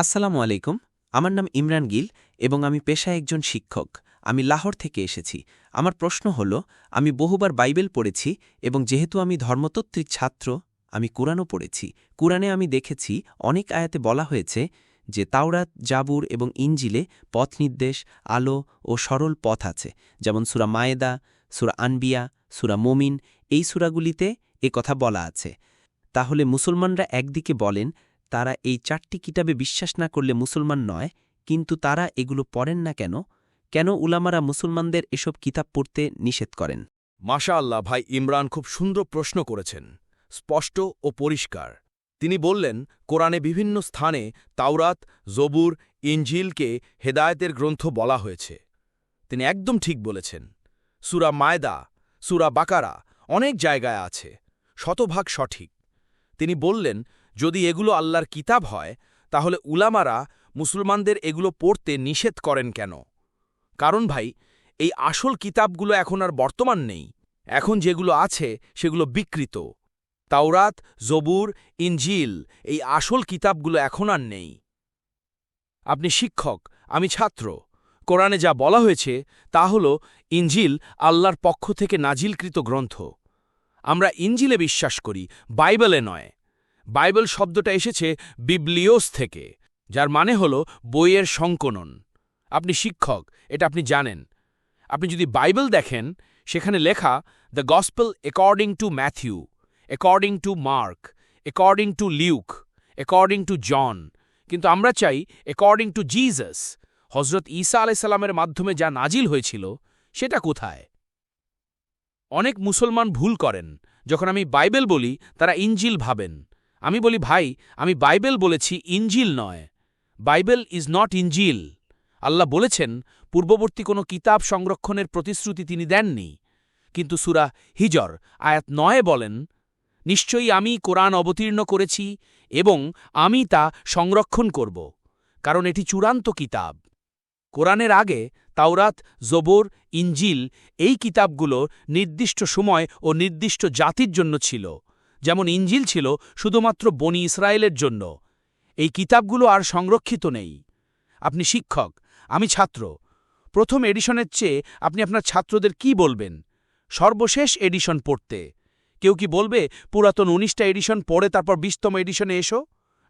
আসসালামু আলাইকুম। আমার নাম ইমরান গিল এবং আমি পেশায় একজন শিক্ষক। আমি লাহোর থেকে এসেছি। আমার প্রশ্ন হল, আমি বহুবার বাইবেল পড়েছি এবং যেহেতু আমি ধর্মতত্ত্বিক ছাত্র, আমি কুরআনও পড়েছি। কুরআনে আমি দেখেছি, অনেক আয়াতে বলা হয়েছে যে তাওরাত, জাবুর এবং ইঞ্জিলে পথ নির্দেশ, আলো ও সরল পথ আছে। যেমন সুরা মায়েদা, সুরা আনবিয়া, সুরা মোমিন, এই সুরাগুলিতে এ কথা বলা আছে। তাহলে মুসলমানরা একদিকে বলেন তারা এই চারটি কিতাবে বিশ্বাস না করলে মুসলমান নয়, কিন্তু তারা এগুলো পড়েন না কেন? কেন উলামারা মুসলমানদের এসব কিতাব পড়তে নিষেধ করেন? মাশা আল্লাহ ভাই, ইমরান খুব সুন্দর প্রশ্ন করেছেন। স্পষ্ট ও পরিষ্কার। তিনি বললেন, কোরআনে বিভিন্ন স্থানে তাওরাত, জবুর ইঞ্জিলকে হেদায়েতের গ্রন্থ বলা হয়েছে। তিনি একদম ঠিক বলেছেন। সুরা মায়দা, সুরা বাকারা অনেক জায়গায় আছে। শতভাগ সঠিক। তিনি বললেন যদি এগুলো আল্লাহর কিতাব হয়, তাহলে উলামারা মুসলমানদের এগুলো পড়তে নিষেধ করেন কেন? কারণ ভাই, এই আসল কিতাবগুলো এখন আর বর্তমান নেই। এখন যেগুলো আছে, সেগুলো বিকৃত। তাওরাত, জবুর ইঞ্জিল এই আসল কিতাবগুলো এখন আর নেই। আপনি শিক্ষক, আমি ছাত্র। কোরআনে যা বলা হয়েছে, তা হল ইঞ্জিল আল্লাহর পক্ষ থেকে নাজিলকৃত গ্রন্থ। আমরা ইঞ্জিলে বিশ্বাস করি, বাইবেলে নয়। বাইবেল শব্দটা এসেছে বিবলিওস থেকে, যার মানে হল বইয়ের সংকনন আপনি শিক্ষক, এটা আপনি জানেন। আপনি যদি বাইবেল দেখেন, সেখানে লেখা the gospel according to Matthew according to Mark according to Luke according to John কিন্তু আমরা চাই অ্যাকর্ডিং টু জিজাস হজরত ঈসা আলাইসাল্লামের মাধ্যমে যা নাজিল হয়েছিল, সেটা কোথায়? অনেক মুসলমান ভুল করেন। যখন আমি বাইবেল বলি, তারা ইঞ্জিল ভাবেন। আমি বলি, ভাই, আমি বাইবেল বলেছি, ইঞ্জিল নয়। বাইবেল ইজ নট ইঞ্জিল। আল্লাহ বলেছেন, পূর্ববর্তী কোনো কিতাব সংরক্ষণের প্রতিশ্রুতি তিনি দেননি। কিন্তু সুরা হিজর, আয়াত নয়ে বলেন, নিশ্চয়ই আমি কোরআন অবতীর্ণ করেছি এবং আমি তা সংরক্ষণ করব, কারণ এটি চূড়ান্ত কিতাব। কোরআনের আগে তাওরাত, জোবর, ইঞ্জিল এই কিতাবগুলো নির্দিষ্ট সময় ও নির্দিষ্ট জাতির জন্য ছিল। যেমন ইঞ্জিল ছিল শুধুমাত্র বনি ইসরায়েলের জন্য। এই কিতাবগুলো আর সংরক্ষিত নেই। আপনি শিক্ষক, আমি ছাত্র। প্রথম এডিশনের চেয়ে আপনি আপনার ছাত্রদের কি বলবেন? সর্বশেষ এডিশন পড়তে। কেউ কি বলবে, পুরাতন উনিশটা এডিশন পড়ে তারপর বিশতম এডিশনে এসো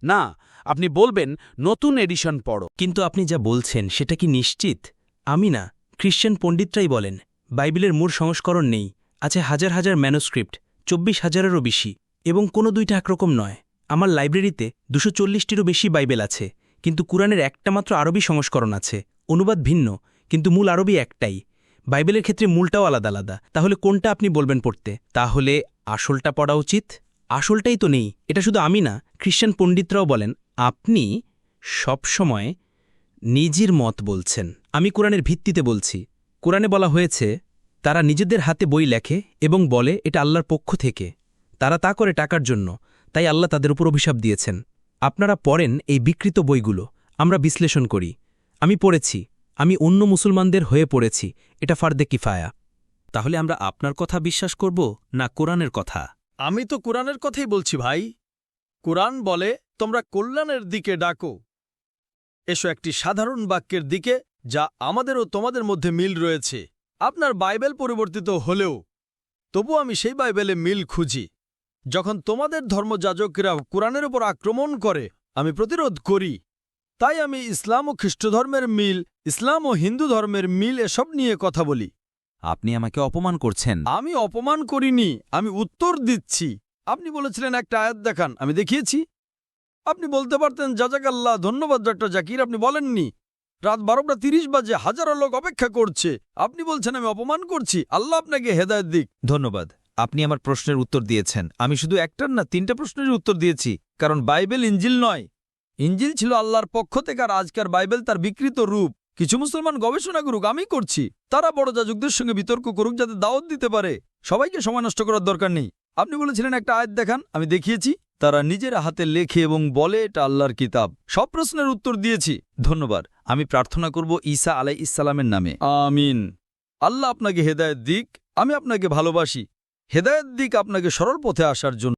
না, আপনি বলবেন, নতুন এডিশন পড়ো কিন্তু আপনি যা বলছেন সেটা কি নিশ্চিত? আমি না, খ্রিশ্চান পণ্ডিতরাই বলেন। বাইবেলের মূল সংস্করণ নেই, আছে হাজার হাজার ম্যানোস্ক্রিপ্ট। চব্বিশ হাজারেরও বেশি এবং কোনো দুইটা একরকম নয়। আমার লাইব্রেরিতে দুশো চল্লিশটিরও বেশি বাইবেল আছে, কিন্তু কুরআনের একটা মাত্র আরবি সংস্করণ আছে। অনুবাদ ভিন্ন, কিন্তু মূল আরবি একটাই। বাইবেলের ক্ষেত্রে মূলটাও আলাদা আলাদা। তাহলে কোনটা আপনি বলবেন পড়তে? তাহলে আসলটা পড়া উচিত? আসলটাই তো নেই, এটা শুধু আমি না, খ্রিশ্চান পণ্ডিতরাও বলেন, আপনি সবসময় নিজের মত বলছেন। আমি কোরআনের ভিত্তিতে বলছি। কোরআনে বলা হয়েছে তারা নিজেদের হাতে বই লেখে এবং বলে, এটা আল্লাহর পক্ষ থেকে। তারা তা করে টাকার জন্য। তাই আল্লাহ তাদের উপর অভিশাপ দিয়েছেন। আপনারা পড়েন এই বিকৃত বইগুলো। আমরা বিশ্লেষণ করি। আমি পড়েছি। আমি অন্য মুসলমানদের হয়ে পড়েছি। এটা ফার্দে কিফায়া। তাহলে আমরা আপনার কথা বিশ্বাস করব না কোরআনের কথা? আমি তো কোরআনের কথাই বলছি ভাই। কোরআন বলে, তোমরা কল্যাণের দিকে ডাকো। এসো একটি সাধারণ বাক্যের দিকে যা আমাদের ও তোমাদের মধ্যে মিল রয়েছে। আপনার বাইবেল পরিবর্তিত হলেও তবু আমি সেই বাইবেলে মিল খুঁজি। যখন তোমাদের ধর্মযাজকরা কোরআনের উপর আক্রমণ করে আমি প্রতিরোধ করি। তাই আমি ইসলাম ও খ্রিস্টধর্মের মিল ইসলাম ও হিন্দু ধর্মের মিল এসব নিয়ে কথা বলি। আপনি আমাকে অপমান করছেন। আমি অপমান করিনি আমি উত্তর দিচ্ছি। আপনি বলেছিলেন একটা আয়াত দেখান আমি দেখিয়েছি। আপনি বলতে পারতেন জাজাকাল্লাহ ধন্যবাদ ডক্টর জাকির আপনি বলেননি। রাত বারোটা তিরিশ বাজে হাজারো লোক অপেক্ষা করছে। আপনি বলছেন, আমি অপমান করছি। আল্লাহ আপনাকে হেদায়ত দিক। ধন্যবাদ। আপনি আমার প্রশ্নের উত্তর দিয়েছেন। আমি শুধু একটার না, তিনটা প্রশ্নের উত্তর দিয়েছি, কারণ বাইবেল ইঞ্জিল নয়। ইঞ্জিল ছিল আল্লাহর পক্ষ থেকে আর আজকার বাইবেল তার বিকৃত রূপ। কিছু মুসলমান গবেষণা করুক, আমি করছি। তারা বড় যাজকদের সঙ্গে বিতর্ক করুক, যাতে দাওয়াত দিতে পারে। সবাইকে সময় নষ্ট করার দরকার নেই। আপনি বলেছিলেন, একটা আয়াত দেখান, আমি দেখিয়েছি। তারা নিজের হাতে লেখে এবং বলে, এটা আল্লাহর কিতাব। সব প্রশ্নের উত্তর দিয়েছি। ধন্যবাদ। আমি প্রার্থনা করব ঈসা আলাই ইসালামের নামে। আমিন। আল্লাহ আপনাকে হেদায়ত দিক, আমি আপনাকে ভালোবাসি। হেদায়ত দিক আপনাকে সরল পথে আসার জন্য।